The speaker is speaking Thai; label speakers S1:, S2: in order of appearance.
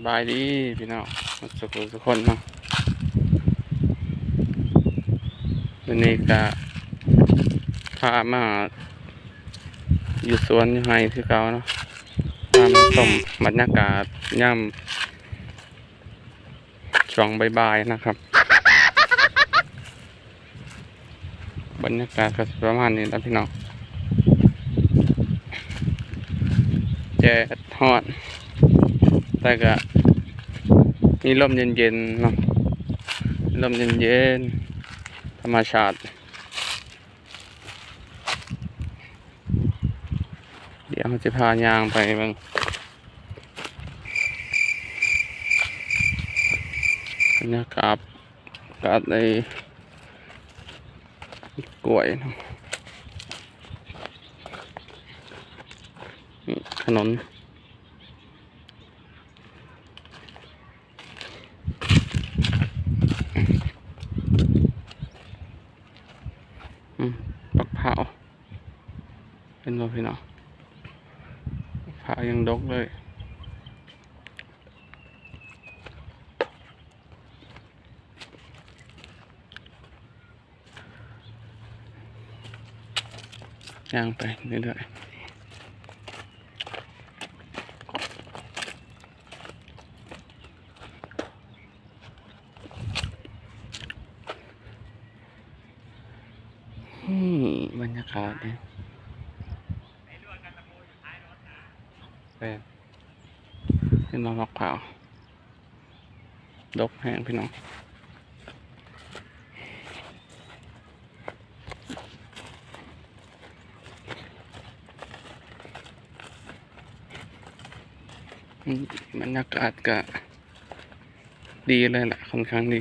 S1: สบายดีพี่น้องสุขทุกคนเนาะวันนี้ก็พามาอยู่สวนอยู่ไฮคือเก่าเนาะพามาชมบรรยากาศย่ำช่วงบ่ายๆนะครับ บรรยากาศก็ประมาณนี้นะพี่น้องแดดฮอด แต่ก็มีลมเย็นๆเนาะลมเย็นๆธรรมชาติ เดี๋ยวเราจะพายางไปเบางบรรยากาศกาศในกล้วยนะถนน อืมปักเผาเป็นบ่พี่น้องปักเผายังดกเลยย่างไปเรื่อยๆอื บรรยากาศเนี่ยเป็นเป็นมะมักเผาวดกแห้งพี่น้องบรรยากาศก็ดีเลยแหละค่อนข้างดี